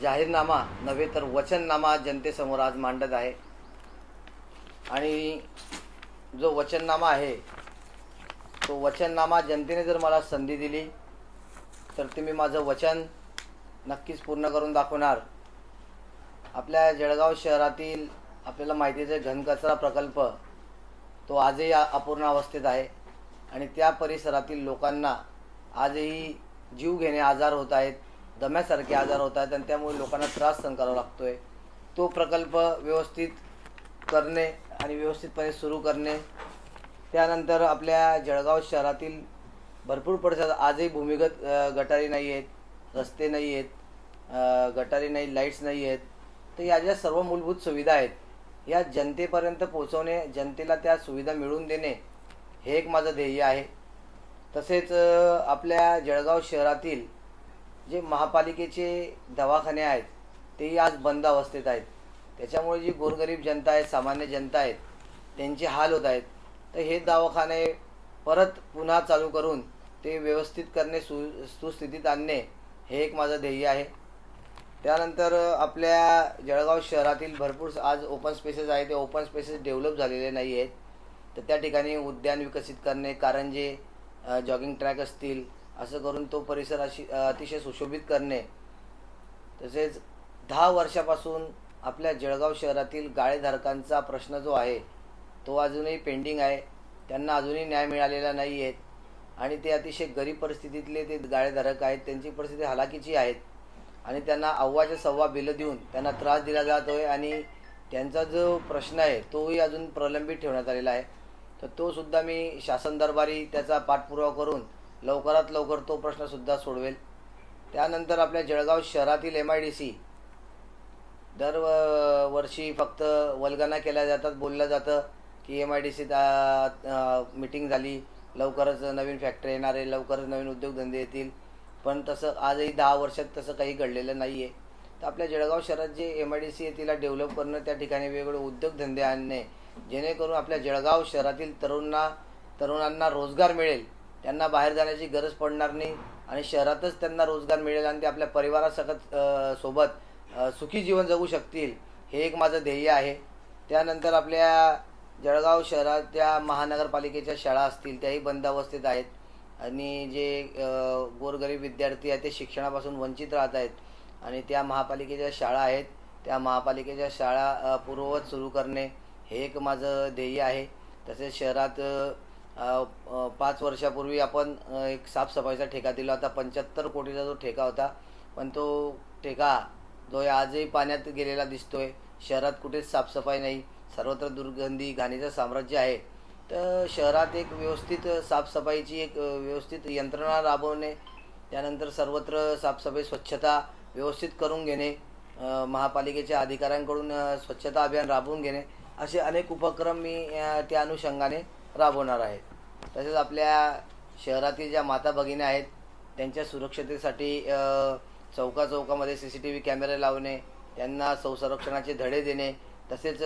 जाहीरनामा नव्हे तर वचननामा जनतेसमोर आज मांडत आहे. आणि जो वचननामा आहे तो वचननामा जनतेने जर मला संधी दिली तर ते मी माझं वचन नक्कीच पूर्ण करून दाखवणार. आपल्या जळगाव शहरातील आपल्याला माहितीच घनकचरा प्रकल्प तो आजही अपूर्ण अवस्थेत आहे. आणि त्या परिसरातील लोकांना आजही जीव घेणे आजार होत आहेत. दम्यासारखे आजार होत आहेत आणि त्यामुळे लोकांना त्रास सहन करावा लागतोय. तो प्रकल्प व्यवस्थित करणे आणि व्यवस्थितपणे सुरू करणे. त्यानंतर आपल्या जळगाव शहरातील भरपूर परिसरात आजही भूमिगत गटारी नाही आहेत रस्ते नाही आहेत गटारी नाही लाईट्स नाही आहेत. तर या ज्या सर्व मूलभूत सुविधा आहेत या जनतेपर्यंत पोहोचवणे जनतेला त्या सुविधा मिळवून देणे हे एक माझं ध्येय आहे. तसेच आपल्या जळगाव शहरातील जे महापालिकेचे दवाखाने आहेत तेही आज बंद अवस्थेत आहेत. त्याच्यामुळे जी गोरगरीब जनता आहे सामान्य जनता आहेत त्यांचे हाल होत आहेत. तर हे दवाखाने परत पुन्हा चालू करून ते व्यवस्थित करणे सु सुस्थितीत आणणे हे एक माझं ध्येय आहे. त्यानंतर आपल्या जळगाव शहरातील भरपूर आज ओपन स्पेसेस आहे ते ओपन स्पेसेस डेव्हलप झालेले नाही आहेत तर त्या ठिकाणी उद्यान विकसित करणे कारंजे जॉगिंग ट्रॅक असतील असं करून तो परिसर अशी अतिशय सुशोभित करणे. तसेच दहा वर्षापासून आपल्या जळगाव शहरातील गाळेधारकांचा प्रश्न जो आहे तो अजूनही पेंडिंग आहे. त्यांना अजूनही न्याय मिळालेला नाही आहेत आणि ते अतिशय गरीब परिस्थितीतले ते गाळेधारक आहेत. त्यांची परिस्थिती हलाखीची आहेत आणि त्यांना अव्वाच्या सव्वा बिलं देऊन त्यांना त्रास दिला जातो आहे आणि त्यांचा जो प्रश्न आहे तोही अजून प्रलंबित ठेवण्यात आलेला आहे. तर तो सुद्धा मी शासन दरबारी त्याचा पाठपुरावा करून लवकरात लवकर तो प्रश्नसुद्धा सोडवेल. त्यानंतर आपल्या जळगाव शहरातील एम आय डी सी दर वर्षी फक्त वल्गना केल्या जातात बोललं जातं की एम आय डी सीत मिटिंग झाली लवकरच नवीन फॅक्टरी येणार आहे लवकरच नवीन उद्योगधंदे येतील. पण तसं आजही दहा वर्षात तसं काही घडलेलं नाही आहे तर आपल्या जळगाव शहरात जे एम आय डी सी आहे तिला डेव्हलप करणं त्या ठिकाणी वेगवेगळे उद्योगधंदे आणणे जेणेकरून आपल्या जळगाव शहरातील तरुणांना तरुणांना रोजगार मिळेल. त्यांना बाहेर जाण्याची गरज पडणार नाही आणि शहरातच त्यांना रोजगार मिळेल आणि ते आपल्या परिवारासकट सोबत सुखी जीवन जगू शकतील हे एक माझं ध्येय आहे. त्यानंतर आपल्या जळगाव शहरात त्या महानगरपालिकेच्या शाळा असतील त्याही बंद अवस्थेत आहेत. आणि जे गोरगरीब विद्यार्थी आहेत ते शिक्षणापासून वंचित राहत आहेत. आणि त्या महापालिकेच्या शाळा आहेत. त्या महापालिकेच्या शाळा पूर्ववत सुरू करणे हे एक माझं ध्येय आहे. तसेच शहरात पाच वर्षापूर्वी आपण एक साफसफाईचा ठेका दिला होता. पंच्याहत्तर कोटीचा जो ठेका होता पण तो ठेका जो आजही पाण्यात गेलेला दिसतोय शहरात कुठेच साफसफाई नाही. सर्वत्र दुर्गंधी घाणीचं साम्राज्य आहे. तर शहरात एक व्यवस्थित साफसफाईची एक व्यवस्थित यंत्रणा राबवणे त्यानंतर सर्वत्र साफसफाई स्वच्छता व्यवस्थित करून घेणे महापालिकेच्या अधिकाऱ्यांकडून स्वच्छता अभियान राबवून घेणे असे अनेक उपक्रम मी त्या अनुषंगाने राबवणार आहे तसेच आपल्या शहरातील ज्या माता भगिनी आहेत त्यांच्या सुरक्षतेसाठी चौकाचौकामध्ये चौका चौकामध्ये सी सी टी व्ही कॅमेरे लावणे त्यांना संरक्षणाचे धडे देणे तसेच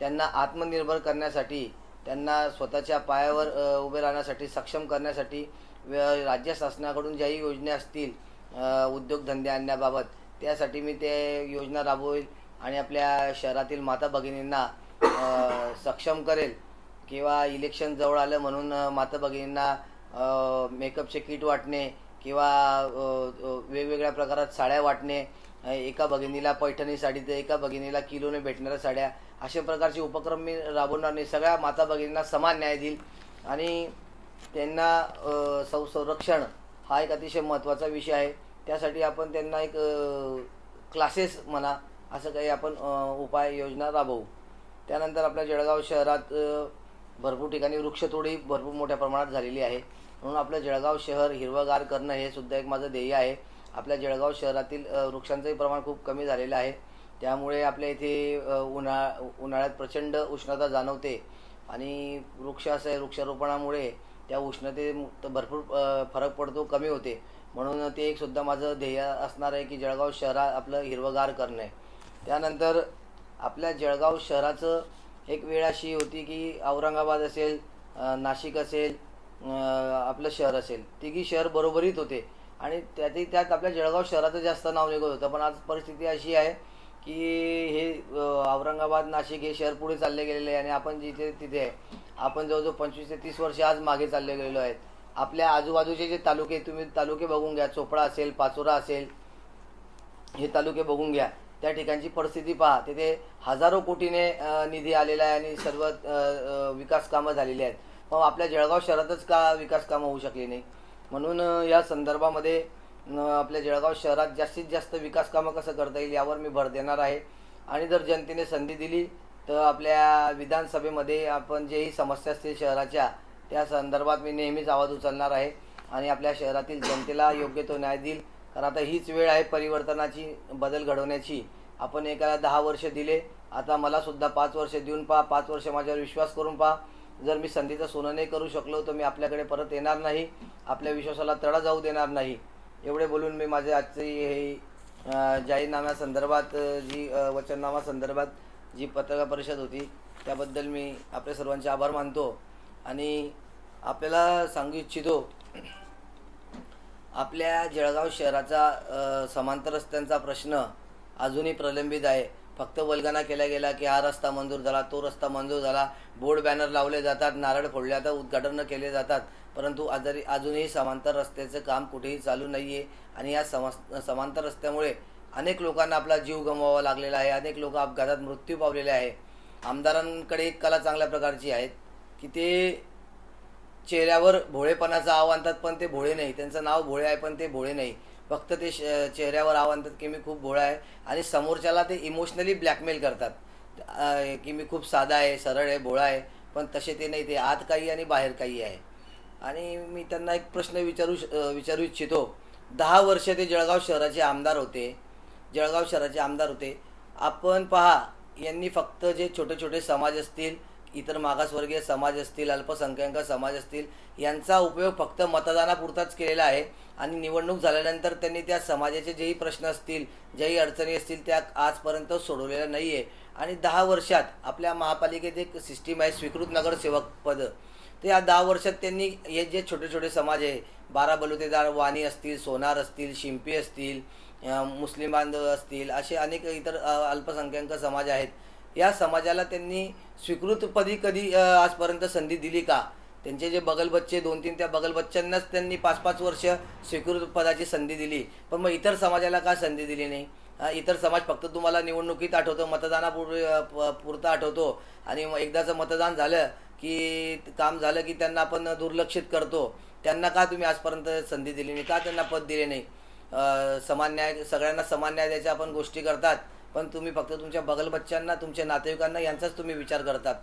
त्यांना आत्मनिर्भर करण्यासाठी त्यांना स्वतःच्या पायावर उभे राहण्यासाठी सक्षम करण्यासाठी व- राज्य शासनाकडून ज्याही योजना असतील उद्योगधंदे आणण्याबाबत त्यासाठी मी ते योजना राबवेल आणि आपल्या शहरातील माता भगिनींना सक्षम करेल. किंवा इलेक्शन जवळ आलं म्हणून अ, माता भगिनींना मेकअपचे किट वाटणे किंवा वेगवेगळ्या प्रकारात साड्या वाटणे एका भगिनीला पैठणी साडी तर एका भगिनीला किलोने भेटणाऱ्या साड्या अशा प्रकारचे उपक्रम मी राबवणार नाही. सगळ्या माता भगिनींना समान न्याय देईल. आणि त्यांना सौ संरक्षण हा एक अतिशय महत्त्वाचा विषय आहे. त्यासाठी आपण त्यांना एक क्लासेस म्हणा असं काही आपण उपाय योजना राबवू. त्यानंतर आपल्या जळगाव शहरात भरपूर ठिकाणी वृक्षतोडी भरपूर मोठ्या प्रमाणात झालेली आहे. म्हणून आपलं जळगाव शहर हिरवगार करणं हे सुद्धा एक माझं ध्येय आहे. आपल्या जळगाव शहरातील वृक्षांचंही प्रमाण खूप कमी झालेलं आहे. त्यामुळे आपल्या इथे उन्हाळा उन्हाळ्यात प्रचंड उष्णता जाणवते. आणि वृक्ष असं आहे वृक्षारोपणामुळे त्या उष्णतेत भरपूर फरक पडतो कमी होते. म्हणून ते एक सुद्धा माझं ध्येय असणार आहे की जळगाव शहरात आपलं हिरवगार करणं आहे. त्यानंतर आपल्या जळगाव शहराचं एक वेळ अशी होती की औरंगाबाद असेल नाशिक असेल आपलं शहर असेल. तिघी शहर बरोबरीत होते. आणि त्यातही त्यात आपल्या जळगाव शहराचं जास्त नाव निघत होतं. पण आज परिस्थिती अशी आहे की हे औरंगाबाद नाशिक हे शहर पुढे चालले गेलेले आहे आणि आपण जिथे तिथे आहे आपण जवळजवळ पंचवीस ते तीस वर्ष आज मागे चालले गेलेलो आहेत. आपल्या आजूबाजूचे जे तालुके तुम्ही तालुके बघून घ्या. चोपडा असेल पाचोरा असेल हे तालुके बघून घ्या. त्या ठिकाणची परिस्थिती पहा. तिथे हजारो कोटीने निधी आलेला आहे आणि सर्व विकास कामं झालेली आहेत. मग आपल्या जळगाव शहरातच का विकास कामं होऊ शकली नाही? म्हणून या संदर्भामध्ये आपल्या जळगाव शहरात जास्तीत जास्त विकास कामं कसं करता येईल यावर मी भर देणार आहे. आणि जर जनतेने संधी दिली तर आपल्या विधानसभेमध्ये आपण जेही समस्या असतील शहराच्या त्या संदर्भात मी नेहमीच आवाज उचलणार आहे. आणि आपल्या शहरातील जनतेला योग्य तो न्याय देईल. कारण आता हीच वेळ आहे परिवर्तनाची बदल घडवण्याची. आपण एकाला दहा वर्ष दिले आता मला सुद्धा पाच वर्ष देऊन पहा पाच वर्ष माझ्यावर विश्वास करून पहा. जर मी संधीचं सोनं नाही करू शकलो तर मी आपल्याकडे परत येणार नाही. आपल्या विश्वासाला तडा जाऊ देणार नाही. एवढे बोलून मी माझे आजची हे जाहीरनाम्यासंदर्भात जी वचननामासंदर्भात वचननामा संदर्भात जी पत्रकार परिषद होती त्याबद्दल मी आपल्या सर्वांचे आभार मानतो. आणि आपल्याला सांगू इच्छितो आपल्या जळगाव शहराचा समांतर रस्त्यांचा प्रश्न अजूनही प्रलंबित आहे. फक्त वल्गना केला गेला की हा रस्ता मंजूर झाला तो रस्ता मंजूर झाला. बोर्ड बॅनर लावले जातात नारळ फोडले जातात उद्घाटनं केले जातात. परंतु आजारी अजूनही समांतर रस्त्याचं काम कुठेही चालू नाही आहे आणि या समा समांतर रस्त्यामुळे अनेक लोकांना आपला जीव गमवावा लागलेला आहे. अनेक लोक अपघातात मृत्यू पावलेले आहे. आमदारांकडे एक कला चांगल्या प्रकारची आहेत. की ते चेहऱ्यावर भोळेपणाचं आव आणतात पण ते भोळे नाही. त्यांचं नाव भोळे आहे पण ते भोळे नाही. फक्त ते श- चेहऱ्यावर आव आणतात की मी खूप भोळा आहे आणि समोरच्याला ते इमोशनली ब्लॅकमेल करतात. की मी खूप साधा आहे सरळ आहे भोळा आहे पण तसे ते नाही. ते आत काही आणि बाहेर काही आहे. आणि मी त्यांना एक प्रश्न विचारू श- विचारू इच्छितो. दहा वर्ष ते जळगाव शहराचे आमदार होते. जळगाव शहराचे आमदार होते. आपण पहा यांनी फक्त जे छोटे छोटे समाज असतील इतर मागासवर्गीय समाज असतील अल्पसंख्याक समाज असतील यांचा उपयोग फक्त मतदानापुरताच केलेला आहे. आणि निवडणूक झाल्यानंतर त्यांनी त्या समाजाचे जेही प्रश्न असतील ज्याही अडचणी असतील त्या आजपर्यंत सोडवलेल्या नाही आहे आणि दहा वर्षात आपल्या महापालिकेत एक सिस्टीम आहे स्वीकृत नगरसेवक पद. तर या दहा वर्षात त्यांनी हे जे छोटे छोटे समाज आहे बारा बलुतेदार वाणी असतील सोनार असतील शिंपी असतील मुस्लिम बांधव असतील असे अनेक इतर अल्पसंख्याक समाज आहेत. या समाजाला त्यांनी स्वीकृतपदी कधी आजपर्यंत संधी दिली का? त्यांचे जे बगलबच्चे दोन तीन त्या बगलबच्च्यांनाच त्यांनी पाच पाच वर्ष स्वीकृत पदाची संधी दिली. पण मग इतर समाजाला का संधी दिली नाही? इतर समाज फक्त तुम्हाला निवडणुकीत आठवतो मतदानापूर्वी प- पुरता आठवतो. आणि मग एकदाचं मतदान झालं की काम झालं की त्यांना आपण दुर्लक्षित करतो. त्यांना का तुम्ही आजपर्यंत संधी दिली नाही? का त्यांना पद दिले नाही? समान न्याय सगळ्यांना समान न्याय द्यायच्या आपण गोष्टी करतात. पण तुम्ही फक्त तुमच्या बगल बच्च्यांना तुमच्या नातेवाईकांना यांचाच तुम्ही विचार करतात.